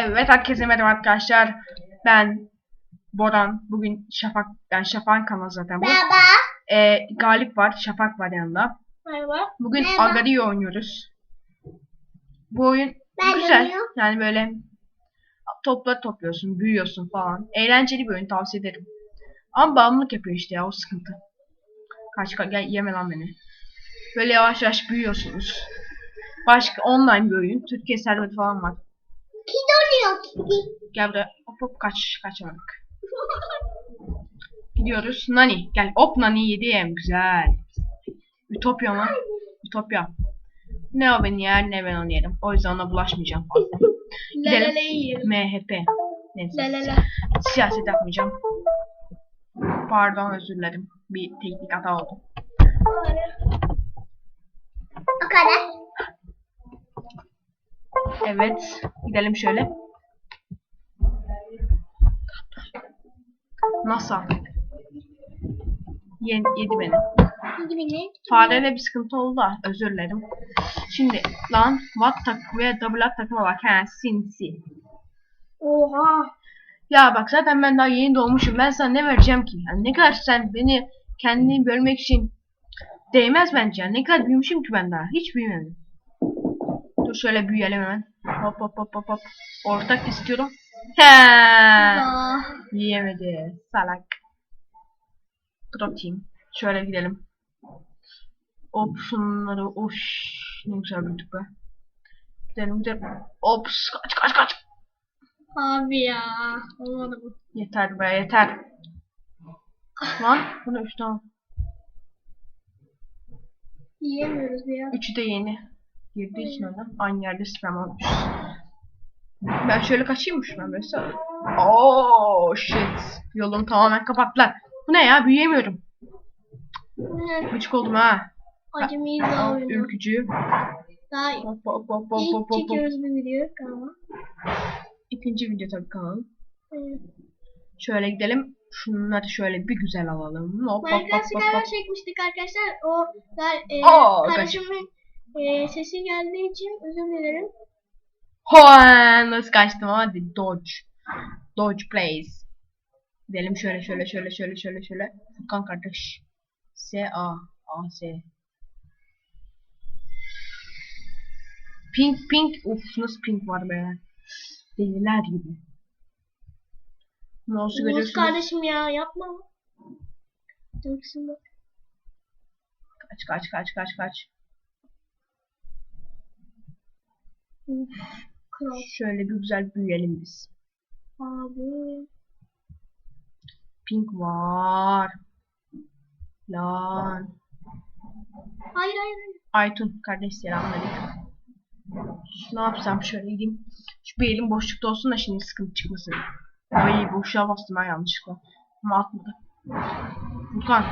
Evet herkese merhaba arkadaşlar. Ben Boran. Bugün Şafak, yani Şafak'ın kanalı zaten bu. Merhaba. Ee, Galip var, Şafak var yanında. Merhaba. Bugün Merhaba. Agario oynuyoruz. Bu oyun Ben güzel. oynuyorum. Yani böyle toplar topluyorsun, büyüyorsun falan. Eğlenceli bir oyun tavsiye ederim. Ama bağımlılık yapıyor işte ya o sıkıntı. Kaç gel yeme lan beni. Böyle yavaş yavaş büyüyorsunuz. Başka online bir oyun. Türkiye serveri falan var. Gel buraya. Hop hop kaç. Kaçamadık. Gidiyoruz. Nani. Gel. Hop Nani yedim. Güzel. Ütopya mı? Ütopya. Ne o beni yer ne ben onu yerim. O yüzden ona bulaşmayacağım fazla. La la Gidelim. MHP. Neyse. La la la. Siyaset yapmayacağım. Pardon özür dilerim. Bir teknik hata oldu. O kadar. Evet. Gidelim şöyle. Nasıl? Yen, yedi beni. Kedi beni. Fareyle bir sıkıntı oldu da özür dilerim. Şimdi lan what tak ve double up takıma bak he sinsi. Oha. Ya bak zaten ben daha yeni doğmuşum. Ben sana ne vereceğim ki? Yani ne kadar sen beni kendini bölmek için değmez bence. Yani ne kadar büyümüşüm ki ben daha. Hiç büyümedim. Dur şöyle büyüyelim hemen. Hop hop hop hop hop. Ortak istiyorum. He. Yiyemedi. Salak. Drop team. Şöyle gidelim. Hop şunları. Of. Ne güzel büyüdük be. Gidelim gidelim. Ops. Kaç kaç kaç. Abi ya. Olmadı bu. Yeter be yeter. Lan bunu üç tane. Yiyemiyoruz ya. Üçü de yeni. Girdiği için öyle. Aynı yerde spam olmuş. Ben şöyle kaçayım mı şuna mesela? Oh shit. Yolumu tamamen kapattılar. Bu ne ya? Büyüyemiyorum. Gıcık oldum ha. Acemiyiz daha oyunu. Ülkücü. Daha Hop hop hop hop ilk çekiyoruz bir video galiba. İkinci video tabii kanalım. Evet. Şöyle gidelim. Şunları şöyle bir güzel alalım. Hop hop hop Minecraft hop sigara hop. çekmiştik arkadaşlar. O da e, kaç- kardeşimin e, sesi geldiği için özür dilerim. Hoen nasıl kaçtım hadi dodge. Dodge plays. Gidelim şöyle şöyle şöyle şöyle şöyle şöyle. Furkan kardeş. S A A S. Pink pink. Uf nasıl pink var be. Deliler gibi. Mouse'u görüyorsunuz. kardeşim ya yapma. Döksün bak. Kaç kaç kaç kaç kaç. Uf, Kral Şöyle bir güzel büyüyelim biz. abi. Pink var. Lan. Hayır hayır. Aytun kardeş selamünaleyküm. Ne yapsam şöyle gideyim. Şu bir elim boşlukta olsun da şimdi sıkıntı çıkmasın. Ay boşluğa bastım ha yanlışlıkla. Ama atmadı. Furkan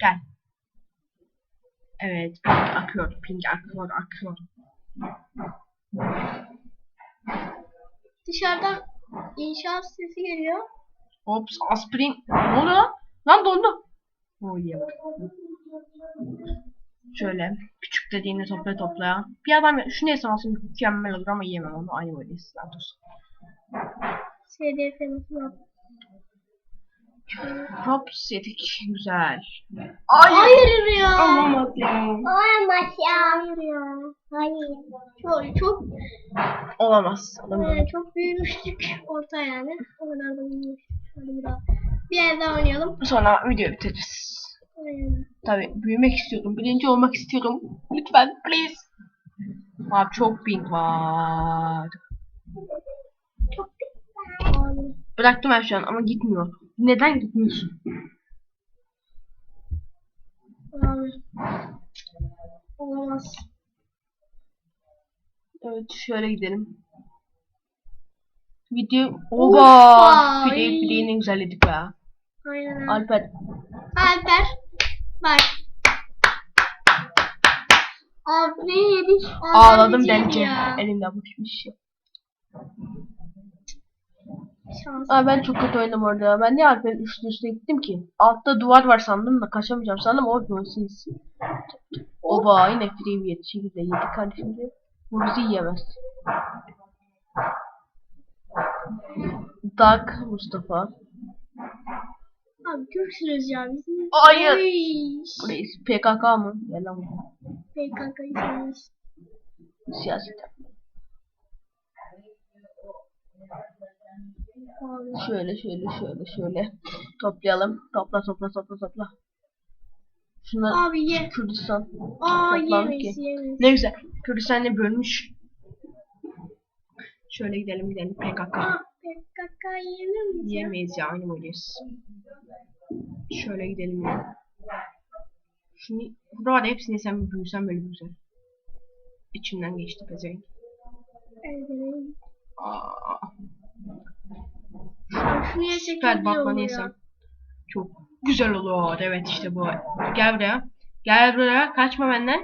gel. Evet pink akıyor. Pink akıyor akıyor. Dışarıdan inşaat sesi geliyor. Ops aspirin. Ne oluyor lan? Lan dondu. Oh yeah. Şöyle küçük dediğini toplaya toplaya. Bir adam şu neyse olsun mükemmel olur ama yiyemem onu. Aynı böyle status. SDF nasıl yap? Hop yedik. Güzel. Hayır. Olamaz ya. Olamaz ya. Hayır ya. Hayır. Çok çok Olamaz. Olamaz. e, çok büyümüştük orta yani. O kadar da büyümüştük. Hadi bir daha. Bir daha oynayalım. Sonra video bitiririz. Aynen. Tabi büyümek istiyorum. Birinci olmak istiyorum. Lütfen please. Abi çok pink var. Çok güzel. Abi. Bıraktım ben şu an ama gitmiyor. Neden gitmiyorsun? Abi. Olamaz. Evet şöyle gidelim. Video oba Hoppa, fide ay. fideyi ne güzel yedik be. Aynen. Alper Alper. Bak. Abi yedik? ağladım ya. Elimde. Şans. Aa, ben çok kötü oynadım orada. Ben niye Alper'in üstüne üstüne gittim ki? Altta duvar var sandım da kaçamayacağım sandım. O siz. Oba yine free bir şekilde yedik kardeşim. Bu bizi yiyemez. Dak Mustafa. Abi Türksünüz ya. Bizim Hayır. Reis PKK mı? Gel lan buraya. PKK'yız. Siyaset. Abi. Şöyle şöyle şöyle şöyle. Toplayalım. Topla topla topla topla. Şunlar Abi ye. Kürdistan. Aa Toplandık yemeyiz ki. yemeyiz. Ne güzel. Kürdistan'ı bölmüş. Şöyle gidelim gidelim PKK. Aa PKK yenir miyiz ya? Aynı böyleyiz. Şöyle gidelim ya. Şunu burada hepsini sen büyüsen böyle güzel. İçimden geçti pezevenk. Evet. Aa, şunu yesek süper bakma neyse. Çok güzel olur. Evet işte bu. Gel buraya. Gel buraya. Kaçma benden.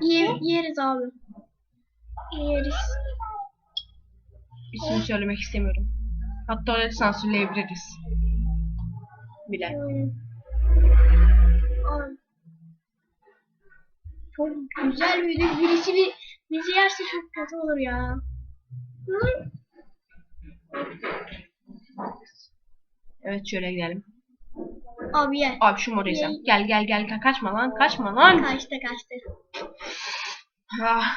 Ye, yeriz abi. Yeriz. İsmini söylemek istemiyorum. Hatta orayı sansürleyebiliriz. Bile. Aynen. Abi. Çok güzel bir birisi bir bizi yerse çok kötü olur ya. Hı? Evet şöyle gidelim. Abi ye. Abi şu sen. Yay. Gel gel gel. Ka- Kaçma lan. Kaçma lan. Kaçtı kaçtı. Ah.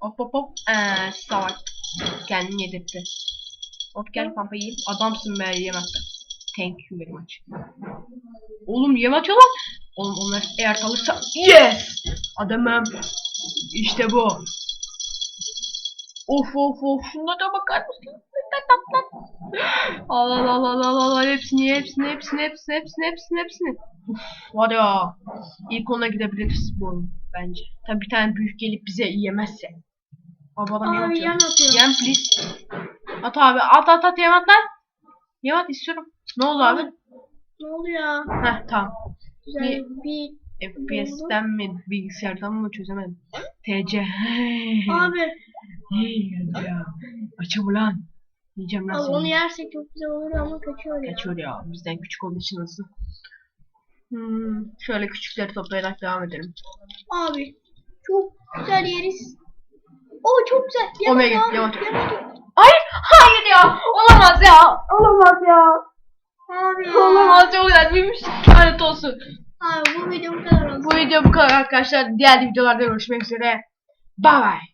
Hop hop hop. Eee salak. Kendini yedirtti. Hop gel pampa yiyeyim. Adamsın be yemekte. Thank you very much. Oğlum yem atıyorlar. Oğlum onlar eğer kalırsa yes. Adamım. İşte bu. Of of of. Şuna da bakar mısın? Al al al al al al hepsini hepsini hepsini hepsini hepsini hepsini hepsini. Uf, var ya. İlk ona gidebiliriz bu oyun bence. Tabi bir tane büyük gelip bize yemezse. Abi adam Abi atıyor. yan atıyor. Yem please. At abi at at at yem at lan. Yem at istiyorum. Ne oldu abi? Ne oluyor? Heh tamam. Güzel bir FPS'ten mi bilgisayardan mı çözemedim. TC. Abi, Hey ya. Açım ulan. Yiyeceğim lan abi onu seni. yersek çok güzel olur ama kaçıyor ya. Kaçıyor ya. Bizden küçük olduğu için hızlı. Hmm, şöyle küçükleri toplayarak devam edelim. Abi çok güzel yeriz. Oo çok güzel. Omega, atıyor abi, atıyor. Hayır, hayır ya. Olamaz ya. Olamaz ya. Abi ya. Olamaz çok güzel. Büyümüş. Lanet olsun. Abi bu video bu kadar olsun. Bu video bu kadar arkadaşlar. Diğer videolarda görüşmek üzere. Bye bye.